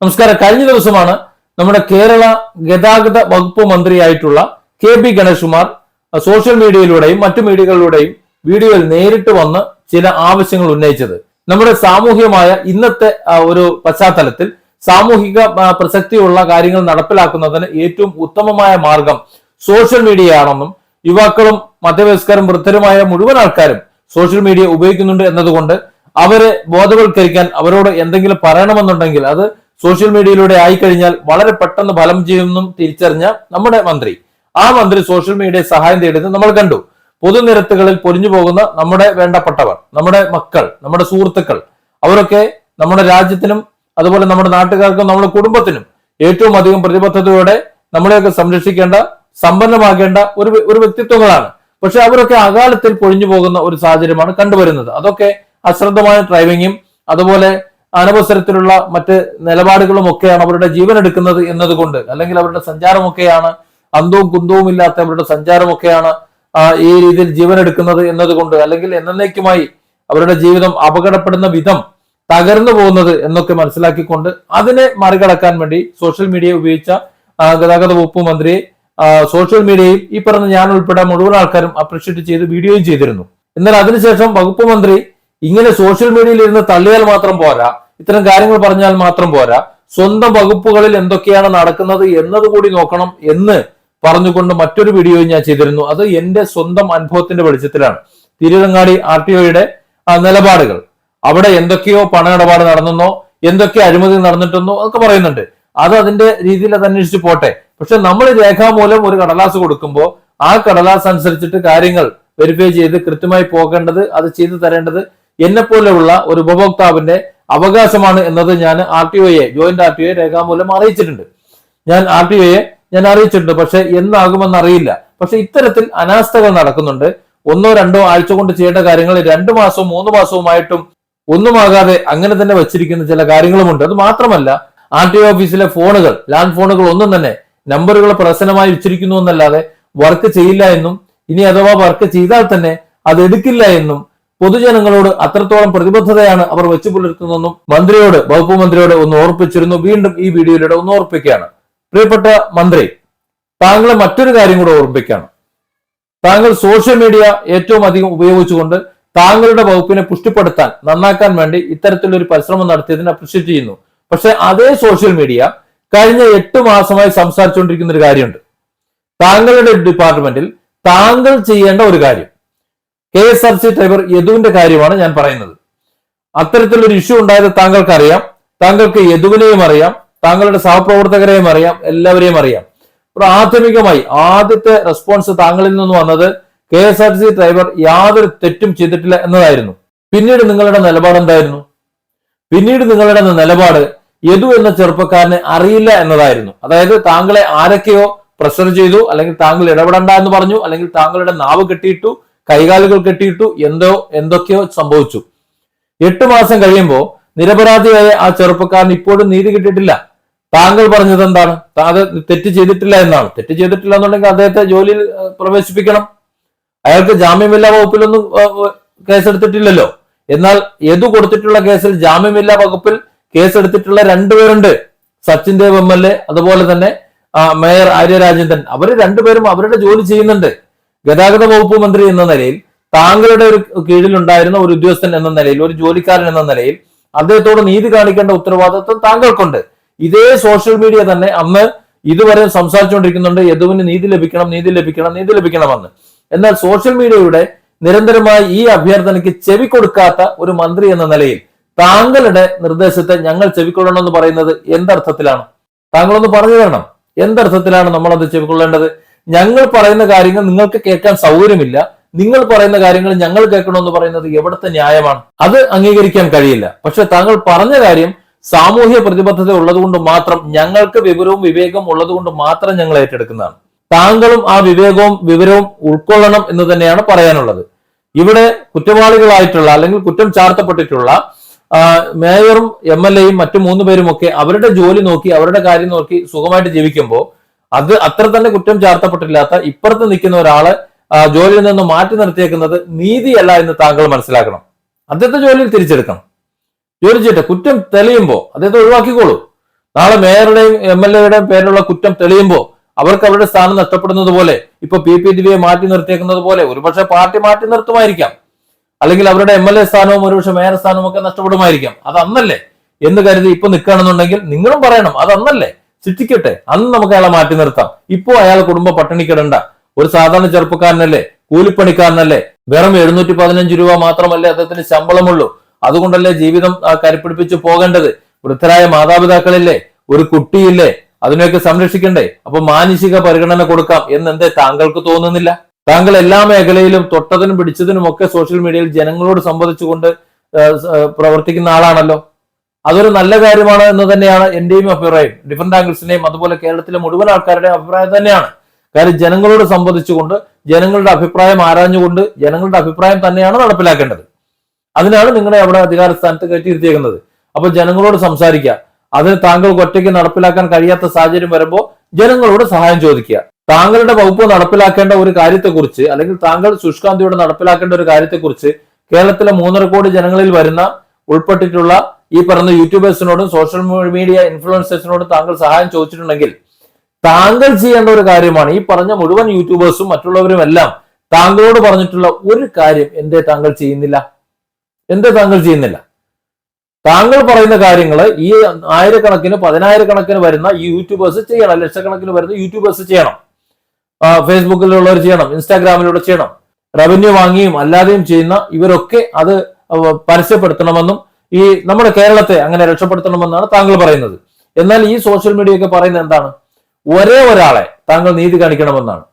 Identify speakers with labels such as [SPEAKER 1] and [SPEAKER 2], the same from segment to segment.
[SPEAKER 1] നമസ്കാരം. കഴിഞ്ഞ ദിവസമാണ് നമ്മുടെ കേരള ഗതാഗത വകുപ്പ് മന്ത്രിയായിട്ടുള്ള K P Ganesh Kumar social മീഡിയയിലൂടെയും മറ്റു മീഡിയകളിലൂടെയും വീഡിയോയിൽ നേരിട്ട് വന്ന് ചില ആവശ്യങ്ങൾ ഉന്നയിച്ചത്. നമ്മുടെ സാമൂഹ്യമായ ഇന്നത്തെ ഒരു പശ്ചാത്തലത്തിൽ സാമൂഹിക പ്രസക്തിയുള്ള കാര്യങ്ങൾ നടപ്പിലാക്കുന്നതിന് ഏറ്റവും ഉത്തമമായ മാർഗം സോഷ്യൽ മീഡിയയാണെന്നും യുവാക്കളും മധ്യവയസ്കരും വൃദ്ധരുമായ മുഴുവൻ ആൾക്കാരും സോഷ്യൽ മീഡിയ ഉപയോഗിക്കുന്നുണ്ട് എന്നതുകൊണ്ട് അവരെ ബോധവൽക്കരിക്കാൻ അവരോട് എന്തെങ്കിലും പറയണമെന്നുണ്ടെങ്കിൽ അത് സോഷ്യൽ മീഡിയയിലൂടെ ആയിക്കഴിഞ്ഞാൽ വളരെ പെട്ടെന്ന് ഫലം ചെയ്യുമെന്നും തിരിച്ചറിഞ്ഞ നമ്മുടെ മന്ത്രി. ആ മന്ത്രി സോഷ്യൽ മീഡിയ സഹായം തേടുന്നത് നമ്മൾ കണ്ടു. പൊതുനിരത്തുകളിൽ പൊലിഞ്ഞു പോകുന്ന നമ്മുടെ വേണ്ടപ്പെട്ടവർ നമ്മുടെ മക്കൾ നമ്മുടെ സുഹൃത്തുക്കൾ അവരൊക്കെ നമ്മുടെ രാജ്യത്തിനും അതുപോലെ നമ്മുടെ നാട്ടുകാർക്കും നമ്മുടെ കുടുംബത്തിനും ഏറ്റവും അധികം പ്രതിബദ്ധതയോടെ നമ്മളെയൊക്കെ സംരക്ഷിക്കേണ്ട സമ്പന്നമാകേണ്ട ഒരു ഒരു വ്യക്തിത്വങ്ങളാണ്. പക്ഷെ അവരൊക്കെ അകാലത്തിൽ പൊഴിഞ്ഞു പോകുന്ന ഒരു സാഹചര്യമാണ് കണ്ടുവരുന്നത്. അതൊക്കെ അശ്രദ്ധമായ ഡ്രൈവിങ്ങും അതുപോലെ അനവസരത്തിലുള്ള മറ്റ് നിലപാടുകളും ഒക്കെയാണ് അവരുടെ ജീവൻ എടുക്കുന്നത് എന്നതുകൊണ്ട്. അല്ലെങ്കിൽ അവരുടെ സഞ്ചാരമൊക്കെയാണ് അന്തവും കുന്തവും ഇല്ലാത്ത അവരുടെ സഞ്ചാരമൊക്കെയാണ് ഈ രീതിയിൽ ജീവൻ എടുക്കുന്നത് എന്നതുകൊണ്ട്. അല്ലെങ്കിൽ എന്നേക്കുമായി അവരുടെ ജീവിതം അപകടപ്പെടുന്ന വിധം തകർന്നു പോകുന്നത് എന്നൊക്കെ മനസ്സിലാക്കിക്കൊണ്ട് അതിനെ മറികടക്കാൻ വേണ്ടി സോഷ്യൽ മീഡിയ ഉപയോഗിച്ച ഗതാഗത വകുപ്പ് മന്ത്രി സോഷ്യൽ മീഡിയയിൽ ഈ പറഞ്ഞ ഞാൻ ഉൾപ്പെടെ മുഴുവൻ ആൾക്കാരും അപ്രീഷിയേറ്റ് ചെയ്ത് വീഡിയോയും ചെയ്തിരുന്നു. എന്നാൽ അതിനുശേഷം വകുപ്പ് മന്ത്രി ഇങ്ങനെ സോഷ്യൽ മീഡിയയിൽ ഇരുന്ന് തള്ളിയാൽ മാത്രം പോരാ. ഇത്തരം കാര്യങ്ങൾ പറഞ്ഞാൽ മാത്രം പോരാ. സ്വന്തം വകുപ്പുകളിൽ എന്തൊക്കെയാണ് നടക്കുന്നത് എന്നതുകൂടി നോക്കണം എന്ന് പറഞ്ഞുകൊണ്ട് മറ്റൊരു വീഡിയോ ഞാൻ ചെയ്തിരുന്നു. അത് എന്റെ സ്വന്തം അനുഭവത്തിന്റെ വെളിച്ചത്തിലാണ്. തിരുവങ്ങാടി ആർ ടി ഒയുടെ നിലപാടുകൾ. അവിടെ എന്തൊക്കെയോ പണമിടപാട് നടന്നെന്നോ എന്തൊക്കെ അഴിമതി നടന്നിട്ടെന്നോ ഒക്കെ പറയുന്നുണ്ട്. അത് അതിന്റെ രീതിയിൽ അത് അന്വേഷിച്ച് പോട്ടെ. പക്ഷെ നമ്മൾ രേഖാമൂലം ഒരു കടലാസ് കൊടുക്കുമ്പോൾ ആ കടലാസ് അനുസരിച്ചിട്ട് കാര്യങ്ങൾ വെരിഫൈ ചെയ്ത് കൃത്യമായി പോകേണ്ടത് അത് ചെയ്തു തരേണ്ടത് എന്നെ പോലെയുള്ള ഒരു ഉപഭോക്താവിന്റെ അവകാശമാണ് എന്നത് ഞാൻ ആർ ടി ഒയെ ജോയിന്റ് ആർ ടി ഒയെ രേഖാമൂലം അറിയിച്ചിട്ടുണ്ട്. ഞാൻ ആർ ടി ഒയെ ഞാൻ അറിയിച്ചിട്ടുണ്ട് പക്ഷെ എന്നാകുമെന്ന് അറിയില്ല പക്ഷെ ഇത്തരത്തിൽ അനാസ്ഥകൾ നടക്കുന്നുണ്ട്. ഒന്നോ രണ്ടോ ആഴ്ച കൊണ്ട് ചെയ്യേണ്ട കാര്യങ്ങൾ രണ്ടു മാസവും മൂന്ന് മാസവുമായിട്ടും ഒന്നുമാകാതെ അങ്ങനെ തന്നെ വച്ചിരിക്കുന്ന ചില കാര്യങ്ങളുമുണ്ട്. അത് മാത്രമല്ല ആർ ടി ഓഫീസിലെ ഫോണുകൾ ലാൻഡ് ഫോണുകൾ ഒന്നും തന്നെ നമ്പറുകൾ പ്രസന്നമായി വെച്ചിരിക്കുന്നു എന്നല്ലാതെ വർക്ക് ചെയ്യില്ല എന്നും ഇനി അഥവാ വർക്ക് ചെയ്താൽ തന്നെ അത് എടുക്കില്ല എന്നും പൊതുജനങ്ങളോട് അത്രത്തോളം പ്രതിബദ്ധതയാണ് അവർ വെച്ചു പുലർത്തുന്നതെന്നും മന്ത്രിയോട് വകുപ്പ് മന്ത്രിയോട് ഒന്ന് ഓർപ്പിച്ചിരുന്നു. വീണ്ടും ഈ വീഡിയോയിലൂടെ ഒന്ന് ഓർപ്പിക്കുകയാണ്. പ്രിയപ്പെട്ട മന്ത്രി താങ്കളെ മറ്റൊരു കാര്യം കൂടെ ഓർമ്മിപ്പിക്കുകയാണ്. താങ്കൾ സോഷ്യൽ മീഡിയ ഏറ്റവും അധികം ഉപയോഗിച്ചുകൊണ്ട് താങ്കളുടെ വകുപ്പിനെ പുഷ്ടിപ്പെടുത്താൻ നന്നാക്കാൻ വേണ്ടി ഇത്തരത്തിലൊരു പരിശ്രമം നടത്തിയതിനെ അപ്രിഷ്യേറ്റ് ചെയ്യുന്നു. പക്ഷെ അതേ സോഷ്യൽ മീഡിയ കഴിഞ്ഞ എട്ട് മാസമായി സംസാരിച്ചുകൊണ്ടിരിക്കുന്ന ഒരു കാര്യമുണ്ട്. താങ്കളുടെ ഡിപ്പാർട്ട്മെന്റിൽ താങ്കൾ ചെയ്യേണ്ട ഒരു കാര്യം. K S R C driver യദുവിന്റെ കാര്യമാണ് ഞാൻ പറയുന്നത്. അത്തരത്തിലൊരു ഇഷ്യൂ ഉണ്ടായത് താങ്കൾക്ക് അറിയാം താങ്കൾക്ക് യദുവിനെയും അറിയാം. താങ്കളുടെ സഹപ്രവർത്തകരെയും അറിയാം. എല്ലാവരെയും അറിയാം. പ്രാഥമികമായി ആദ്യത്തെ റെസ്പോൺസ് താങ്കളിൽ നിന്ന് വന്നത് K S R C driver യാതൊരു തെറ്റും ചെയ്തിട്ടില്ല എന്നതായിരുന്നു. പിന്നീട് നിങ്ങളുടെ നിലപാട് എന്തായിരുന്നു? പിന്നീട് നിങ്ങളുടെ നിലപാട് യദു എന്ന ചെറുപ്പക്കാരനെ അറിയില്ല എന്നതായിരുന്നു. അതായത് താങ്കളെ ആരൊക്കെയോ പ്രഷർ ചെയ്തു അല്ലെങ്കിൽ താങ്കൾ ഇടപെടണ്ട എന്ന് പറഞ്ഞു അല്ലെങ്കിൽ താങ്കളുടെ നാവ് കെട്ടിയിട്ടു കൈകാലുകൾ കെട്ടിയിട്ടു എന്തോ എന്തൊക്കെയോ സംഭവിച്ചു. എട്ട് മാസം കഴിയുമ്പോൾ നിരപരാധിയായ ആ ചെറുപ്പക്കാരൻ ഇപ്പോഴും നീതി കിട്ടിയിട്ടില്ല. താങ്കൾ പറഞ്ഞത് എന്താണ്? അത് തെറ്റ് ചെയ്തിട്ടില്ല എന്നാണ്. തെറ്റ് ചെയ്തിട്ടില്ല എന്നുണ്ടെങ്കിൽ അദ്ദേഹത്തെ ജോലിയിൽ പ്രവേശിപ്പിക്കണം. അയാൾക്ക് ജാമ്യമില്ലാ വകുപ്പിലൊന്നും കേസ് കേസെടുത്തിട്ടില്ലല്ലോ. എന്നാൽ എതു കൊടുത്തിട്ടുള്ള കേസിൽ ജാമ്യമില്ലാ വകുപ്പിൽ കേസെടുത്തിട്ടുള്ള രണ്ടുപേരുണ്ട് Sachin Dev M L A അതുപോലെ തന്നെ മേയർ ആര്യ രാജേന്ദ്രൻ അവർ രണ്ടുപേരും അവരുടെ ജോലി ചെയ്യുന്നുണ്ട്. ഗതാഗത വകുപ്പ് മന്ത്രി എന്ന നിലയിൽ താങ്കളുടെ ഒരു കീഴിലുണ്ടായിരുന്ന ഒരു ഉദ്യോഗസ്ഥൻ എന്ന നിലയിൽ ഒരു ജോലിക്കാരൻ എന്ന നിലയിൽ അദ്ദേഹത്തോട് നീതി കാണിക്കേണ്ട ഉത്തരവാദിത്വം താങ്കൾക്കുണ്ട്. ഇതേ സോഷ്യൽ മീഡിയ തന്നെ അന്ന് ഇതുവരെ സംസാരിച്ചുകൊണ്ടിരിക്കുന്നുണ്ട്. യദുവിന് നീതി ലഭിക്കണം നീതി ലഭിക്കണം നീതി ലഭിക്കണമെന്ന്. എന്നാൽ സോഷ്യൽ മീഡിയയുടെ നിരന്തരമായി ഈ അഭ്യർത്ഥനയ്ക്ക് ചെവി കൊടുക്കാത്ത ഒരു മന്ത്രി എന്ന നിലയിൽ താങ്കളുടെ നിർദ്ദേശത്തെ ഞങ്ങൾ ചെവിക്കൊള്ളണം എന്ന് പറയുന്നത് എന്തർത്ഥത്തിലാണ്? താങ്കളൊന്ന് പറഞ്ഞു തരണം. എന്തർത്ഥത്തിലാണ് നമ്മൾ അത് ചെവിക്കൊള്ളേണ്ടത്? ഞങ്ങൾ പറയുന്ന കാര്യങ്ങൾ നിങ്ങൾക്ക് കേൾക്കാൻ സൗകര്യമില്ല. നിങ്ങൾ പറയുന്ന കാര്യങ്ങൾ ഞങ്ങൾ കേൾക്കണമെന്ന് പറയുന്നത് എവിടുത്തെ ന്യായമാണ്? അത് അംഗീകരിക്കാൻ കഴിയില്ല. പക്ഷെ താങ്കൾ പറഞ്ഞ കാര്യം സാമൂഹ്യ പ്രതിബദ്ധത ഉള്ളതുകൊണ്ട് മാത്രം ഞങ്ങൾക്ക് വിവരവും വിവേകവും ഉള്ളതുകൊണ്ട് മാത്രം ഞങ്ങൾ ഏറ്റെടുക്കുന്നതാണ്. താങ്കളും ആ വിവേകവും വിവരവും ഉൾക്കൊള്ളണം എന്ന് തന്നെയാണ് പറയാനുള്ളത്. ഇവിടെ കുറ്റവാളികളായിട്ടുള്ള അല്ലെങ്കിൽ കുറ്റം ചാർത്തപ്പെട്ടിട്ടുള്ള മേയറും എം എൽ എയും മറ്റു മൂന്ന് പേരുമൊക്കെ അവരുടെ ജോലി നോക്കി അവരുടെ കാര്യം നോക്കി സുഖമായിട്ട് ജീവിക്കുമ്പോൾ അത് അത്ര തന്നെ കുറ്റം ചാർത്തപ്പെട്ടില്ലാത്ത ഇപ്പുറത്ത് നിൽക്കുന്ന ഒരാളെ ജോലിയിൽ നിന്ന് മാറ്റി നിർത്തിയേക്കുന്നത് നീതിയല്ല എന്ന് താങ്കൾ മനസ്സിലാക്കണം. അദ്ദേഹത്തെ ജോലിയിൽ തിരിച്ചെടുക്കണം. ജോലി ചെയ്യട്ടെ കുറ്റം തെളിയുമ്പോൾ അദ്ദേഹത്തെ ഒഴിവാക്കിക്കോളൂ. നാളെ മേയറുടെയും എം എൽ എയുടെയും പേരിലുള്ള കുറ്റം തെളിയുമ്പോൾ അവർക്ക് അവരുടെ സ്ഥാനം നഷ്ടപ്പെടുന്നത് പോലെ ഇപ്പൊ പി പി ദിവ്യയെ മാറ്റി നിർത്തിയേക്കുന്നത് പോലെ ഒരുപക്ഷെ പാർട്ടി മാറ്റി നിർത്തുമായിരിക്കാം. അല്ലെങ്കിൽ അവരുടെ എം എൽ എ സ്ഥാനവും ഒരുപക്ഷെ മേയർ സ്ഥാനവും ഒക്കെ നഷ്ടപ്പെടുമായിരിക്കാം. അത് അന്നല്ലേ എന്ന് കരുതി ഇപ്പൊ നിൽക്കുകയാണെന്നുണ്ടെങ്കിൽ നിങ്ങളും പറയണം അത് അന്നല്ലേ ശിക്ഷിക്കട്ടെ അന്ന് നമുക്ക് അയാളെ മാറ്റി നിർത്താം. ഇപ്പോ അയാൾ കുടുംബ പട്ടിണിക്കിടണ്ട. ഒരു സാധാരണ ചെറുപ്പക്കാരനല്ലേ കൂലിപ്പണിക്കാരനല്ലേ? വെറും എഴുന്നൂറ്റി പതിനഞ്ച് രൂപ മാത്രമല്ലേ അദ്ദേഹത്തിന് ശമ്പളമുള്ളൂ. അതുകൊണ്ടല്ലേ ജീവിതം കരിപ്പിടിപ്പിച്ചു പോകേണ്ടത്? വൃദ്ധരായ മാതാപിതാക്കളില്ലേ? ഒരു കുട്ടിയില്ലേ? അതിനെയൊക്കെ സംരക്ഷിക്കണ്ടേ? അപ്പൊ മാനുഷിക പരിഗണന കൊടുക്കാം എന്നെന്തേ താങ്കൾക്ക് തോന്നുന്നില്ല? താങ്കൾ എല്ലാ മേഖലയിലും തൊട്ടതിനും പിടിച്ചതിനും ഒക്കെ സോഷ്യൽ മീഡിയയിൽ ജനങ്ങളോട് സംവദിച്ചുകൊണ്ട് പ്രവർത്തിക്കുന്ന ആളാണല്ലോ. അതൊരു നല്ല കാര്യമാണ് എന്ന് തന്നെയാണ് എന്റെയും അഭിപ്രായം. ഡിഫറെന്റ് ആംഗിൾസിന്റെയും അതുപോലെ കേരളത്തിലെ മുഴുവൻ ആൾക്കാരുടെയും അഭിപ്രായം തന്നെയാണ്. കാര്യം ജനങ്ങളോട് സംബന്ധിച്ചുകൊണ്ട് ജനങ്ങളുടെ അഭിപ്രായം ആരാഞ്ഞുകൊണ്ട് ജനങ്ങളുടെ അഭിപ്രായം തന്നെയാണ് നടപ്പിലാക്കേണ്ടത്. അതിനാണ് നിങ്ങളെ അവിടെ അധികാര സ്ഥാനത്ത് കയറ്റിയിരുത്തിയേക്കുന്നത് അപ്പൊ ജനങ്ങളോട് സംസാരിക്കുക. അതിന് താങ്കൾക്ക് ഒറ്റയ്ക്ക് നടപ്പിലാക്കാൻ കഴിയാത്ത സാഹചര്യം വരുമ്പോൾ ജനങ്ങളോട് സഹായം ചോദിക്കുക. താങ്കളുടെ വകുപ്പ് നടപ്പിലാക്കേണ്ട ഒരു കാര്യത്തെക്കുറിച്ച് അല്ലെങ്കിൽ താങ്കൾ സുഷ്കാന്തിയോട് നടപ്പിലാക്കേണ്ട ഒരു കാര്യത്തെക്കുറിച്ച് കേരളത്തിലെ മൂന്നര കോടി ജനങ്ങളിൽ വരുന്ന ഉൾപ്പെട്ടിട്ടുള്ള ഈ പറഞ്ഞ യൂട്യൂബേഴ്സിനോടും സോഷ്യൽ മീഡിയ ഇൻഫ്ലുവൻസേഴ്സിനോടും താങ്കൾ സഹായം ചോദിച്ചിട്ടുണ്ടെങ്കിൽ താങ്കൾ ചെയ്യേണ്ട ഒരു കാര്യമാണ് ഈ പറഞ്ഞ മുഴുവൻ യൂട്യൂബേഴ്സും മറ്റുള്ളവരും എല്ലാം താങ്കളോട് പറഞ്ഞിട്ടുള്ള ഒരു കാര്യം എന്തേ താങ്കൾ ചെയ്യുന്നില്ല? എന്തേ താങ്കൾ ചെയ്യുന്നില്ല? താങ്കൾ പറയുന്ന കാര്യങ്ങൾ ഈ ആയിരക്കണക്കിന് പതിനായിരക്കണക്കിന് വരുന്ന ഈ യൂട്യൂബേഴ്സ് ചെയ്യണം ലക്ഷക്കണക്കിന് വരുന്ന യൂട്യൂബേഴ്സ് ചെയ്യണം. ഫേസ്ബുക്കിലുള്ളവർ ചെയ്യണം ഇൻസ്റ്റാഗ്രാമിലൂടെ ചെയ്യണം. റവന്യൂ വാങ്ങിയും അല്ലാതെയും ചെയ്യുന്ന ഇവരൊക്കെ അത് പരസ്യപ്പെടുത്തണമെന്നും ഈ നമ്മുടെ കേരളത്തെ അങ്ങനെ രക്ഷപ്പെടുത്തണമെന്നാണ് താങ്കൾ പറയുന്നത്. എന്നാൽ ഈ സോഷ്യൽ മീഡിയ ഒക്കെ പറയുന്നത് എന്താണ്? ഒരേ ഒരാളെ താങ്കൾ നീതി കാണിക്കണമെന്നാണ്.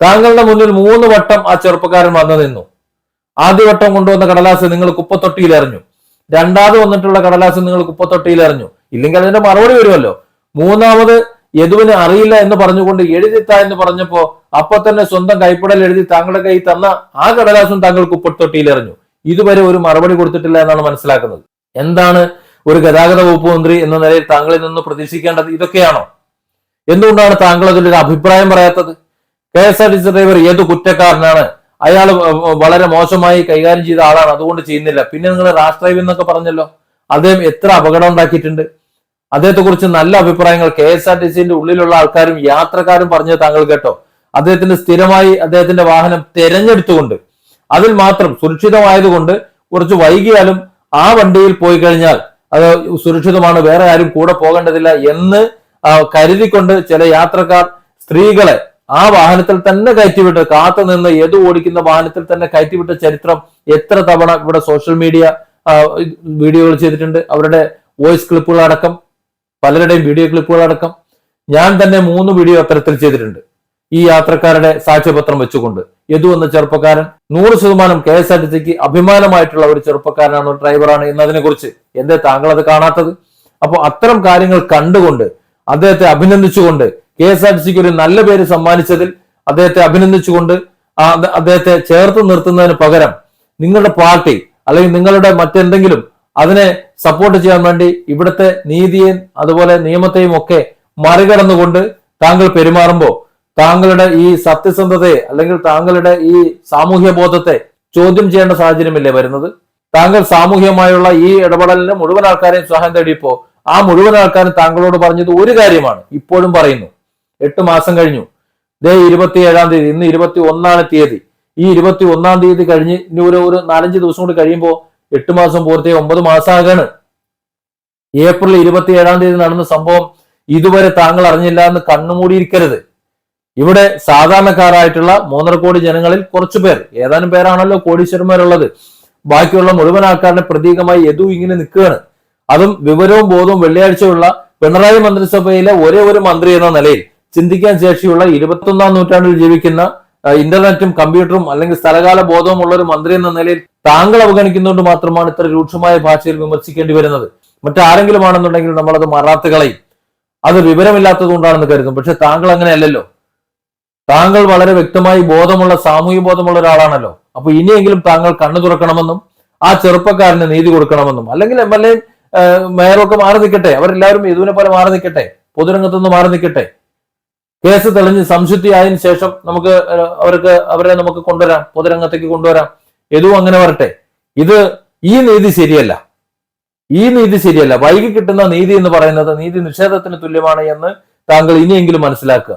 [SPEAKER 1] താങ്കളുടെ മുന്നിൽ മൂന്ന് വട്ടം ആ ചെറുപ്പക്കാരൻ വന്നു നിന്നു. ആദ്യ വട്ടം കൊണ്ടുവന്ന കടലാസ് നിങ്ങൾ കുപ്പത്തൊട്ടിയിൽ എറിഞ്ഞു. രണ്ടാമത് വന്നിട്ടുള്ള കടലാസ് നിങ്ങൾ കുപ്പത്തൊട്ടിയിൽ എറിഞ്ഞു. ഇല്ലെങ്കിൽ അതിന്റെ മറുപടി വരുമല്ലോ. മൂന്നാമത് യദുവിന് അറിയില്ല എന്ന് പറഞ്ഞുകൊണ്ട് എഴുതിത്ത എന്ന് പറഞ്ഞപ്പോ അപ്പൊ തന്നെ സ്വന്തം കൈപ്പടൽ എഴുതി താങ്കളുടെ കൈ തന്ന ആ കടലാസും താങ്കൾ കുപ്പത്തൊട്ടിയിൽ എറിഞ്ഞു. ഇതുവരെ ഒരു മറുപടി കൊടുത്തിട്ടില്ല എന്നാണ് മനസ്സിലാക്കുന്നത്. എന്താണ് ഒരു ഗതാഗത വകുപ്പ് മന്ത്രി എന്ന നിലയിൽ താങ്കളിൽ നിന്ന് പ്രതീക്ഷിക്കേണ്ടത് ഇതൊക്കെയാണോ? എന്തുകൊണ്ടാണ് താങ്കൾ അതിലൊരു അഭിപ്രായം പറയാത്തത്? K S R T C driver ഏത് കുറ്റക്കാരനാണ്? അയാൾ വളരെ മോശമായി കൈകാര്യം ചെയ്ത ആളാണ് അതുകൊണ്ട് ചെയ്യുന്നില്ല. പിന്നെ നിങ്ങൾ റാഷ് ഡ്രൈവ് എന്നൊക്കെ പറഞ്ഞല്ലോ. അദ്ദേഹം എത്ര അപകടം ഉണ്ടാക്കിയിട്ടുണ്ട്? അദ്ദേഹത്തെ കുറിച്ച് നല്ല അഭിപ്രായങ്ങൾ കെ എസ് ആർ ടി സിന്റെ ഉള്ളിലുള്ള ആൾക്കാരും യാത്രക്കാരും പറഞ്ഞത് താങ്കൾ കേട്ടോ. അദ്ദേഹത്തിന്റെ സ്ഥിരമായി അദ്ദേഹത്തിന്റെ വാഹനം തെരഞ്ഞെടുത്തുകൊണ്ട് അതിൽ മാത്രം സുരക്ഷിതമായതുകൊണ്ട് കുറച്ച് വൈകിയാലും ആ വണ്ടിയിൽ പോയി കഴിഞ്ഞാൽ അത് സുരക്ഷിതമാണ് വേറെ ആരും കൂടെ പോകേണ്ടതില്ല എന്ന് കരുതിക്കൊണ്ട് ചില യാത്രക്കാർ സ്ത്രീകളെ ആ വാഹനത്തിൽ തന്നെ കയറ്റിവിട്ട് കാത്തു നിന്ന് ഏത് ഓടിക്കുന്ന വാഹനത്തിൽ തന്നെ കയറ്റിവിട്ട ചരിത്രം എത്ര തവണ ഇവിടെ സോഷ്യൽ മീഡിയ വീഡിയോകൾ ചെയ്തിട്ടുണ്ട്. അവരുടെ വോയിസ് ക്ലിപ്പുകൾ അടക്കം പലരുടെയും വീഡിയോ ക്ലിപ്പുകൾ അടക്കം ഞാൻ തന്നെ മൂന്ന് വീഡിയോ അത്തരത്തിൽ ചെയ്തിട്ടുണ്ട്. ഈ യാത്രക്കാരുടെ സാക്ഷ്യപത്രം വെച്ചുകൊണ്ട്. യദു എന്ന ചെറുപ്പക്കാരൻ നൂറ് ശതമാനം കെ എസ് ആർ ടി സിക്ക് അഭിമാനമായിട്ടുള്ള ഒരു ചെറുപ്പക്കാരനാണ് ഡ്രൈവറാണ് എന്നതിനെ കുറിച്ച് എന്തേ താങ്കൾ അത് കാണാത്തത്? അപ്പോൾ അത്തരം കാര്യങ്ങൾ കണ്ടുകൊണ്ട് അദ്ദേഹത്തെ അഭിനന്ദിച്ചുകൊണ്ട് കെ എസ് ആർ ടി സിക്ക് ഒരു നല്ല പേര് സമ്മാനിച്ചതിൽ അദ്ദേഹത്തെ അഭിനന്ദിച്ചുകൊണ്ട് അദ്ദേഹത്തെ ചേർത്ത് നിർത്തുന്നതിന് പകരം നിങ്ങളുടെ പാർട്ടി അല്ലെങ്കിൽ നിങ്ങളുടെ മറ്റെന്തെങ്കിലും അതിനെ സപ്പോർട്ട് ചെയ്യാൻ വേണ്ടി ഇവിടുത്തെ നീതിയെയും അതുപോലെ നിയമത്തെയും ഒക്കെ മറികടന്നുകൊണ്ട് താങ്കൾ പെരുമാറുമ്പോൾ താങ്കളുടെ ഈ സത്യസന്ധതയെ അല്ലെങ്കിൽ താങ്കളുടെ ഈ സാമൂഹ്യ ബോധത്തെ ചോദ്യം ചെയ്യേണ്ട സാഹചര്യമല്ലേ വരുന്നത്? താങ്കൾ സാമൂഹ്യമായുള്ള ഈ ഇടപെടലിന് മുഴുവൻ ആൾക്കാരെയും സഹായം തേടിയപ്പോ ആ മുഴുവൻ ആൾക്കാരും താങ്കളോട് പറഞ്ഞത് ഒരു കാര്യമാണ് ഇപ്പോഴും പറയുന്നു. എട്ട് മാസം കഴിഞ്ഞു. ദേ ഇരുപത്തി ഏഴാം തീയതി ഇന്ന് ഇരുപത്തി ഒന്നാണ് തീയതി. ഈ ഇരുപത്തി ഒന്നാം തീയതി കഴിഞ്ഞ് ഇനി ഒരു ഒരു നാലഞ്ച് ദിവസം കൂടി കഴിയുമ്പോൾ എട്ട് മാസം പൂർത്തിയായി ഒമ്പത് മാസമാകാണ് ഏപ്രിൽ ഇരുപത്തി ഏഴാം തീയതി നടന്ന സംഭവം ഇതുവരെ താങ്കൾ അറിഞ്ഞില്ല എന്ന് കണ്ണുമൂടിയിരിക്കരുത്. ഇവിടെ സാധാരണക്കാരായിട്ടുള്ള മൂന്നര കോടി ജനങ്ങളിൽ കുറച്ചു പേർ ഏതാനും പേരാണല്ലോ കോടീശ്വരന്മാരുള്ളത്. ബാക്കിയുള്ള മുഴുവൻ ആൾക്കാരുടെ പ്രതീകമായി യദു ഇങ്ങനെ നിൽക്കുകയാണ്. അതും വിവരവും ബോധവും വെള്ളിയാഴ്ചയുള്ള പിണറായി മന്ത്രിസഭയിലെ ഒരേ ഒരു മന്ത്രി എന്ന നിലയിൽ ചിന്തിക്കാൻ ശേഷിയുള്ള ഇരുപത്തൊന്നാം നൂറ്റാണ്ടിൽ ജീവിക്കുന്ന ഇന്റർനെറ്റും കമ്പ്യൂട്ടറും അല്ലെങ്കിൽ സ്ഥലകാല ബോധവും ഉള്ള ഒരു മന്ത്രി എന്ന നിലയിൽ താങ്കൾ അവഗണിക്കുന്നതുകൊണ്ട് മാത്രമാണ് ഇത്ര രൂക്ഷമായ ഭാഷയിൽ വിമർശിക്കേണ്ടി വരുന്നത്. മറ്റാരെങ്കിലും ആണെന്നുണ്ടെങ്കിൽ നമ്മളത് മറാത്തുകളെയും. അത് വിവരമില്ലാത്തത് കൊണ്ടാണെന്ന് കരുതും പക്ഷെ താങ്കൾ അങ്ങനെയല്ലല്ലോ. താങ്കൾ വളരെ വ്യക്തമായി ബോധമുള്ള സാമൂഹ്യ ബോധമുള്ള ഒരാളാണല്ലോ. അപ്പൊ ഇനിയെങ്കിലും താങ്കൾ കണ്ണു തുറക്കണമെന്നും ആ ചെറുപ്പക്കാരന് നീതി കൊടുക്കണമെന്നും അല്ലെങ്കിൽ എം എൽ എ മേയറൊക്കെ മാറി നിൽക്കട്ടെ അവരെല്ലാവരും യദുവിനെ പോലെ മാറി നിൽക്കട്ടെ പൊതുരംഗത്തുനിന്ന് മാറി നിൽക്കട്ടെ. കേസ് തെളിഞ്ഞ് സംശുദ്ധി ആയതിനു ശേഷം നമുക്ക് അവർക്ക് അവരെ നമുക്ക് കൊണ്ടുവരാം പൊതുരംഗത്തേക്ക് കൊണ്ടുവരാം. യദു അങ്ങനെ വരട്ടെ. ഇത് ഈ നീതി ശരിയല്ല. ഈ നീതി ശരിയല്ല. വൈകി കിട്ടുന്ന നീതി എന്ന് പറയുന്നത് നീതി നിഷേധത്തിന് തുല്യമാണ് എന്ന് താങ്കൾ ഇനിയെങ്കിലും മനസ്സിലാക്കുക.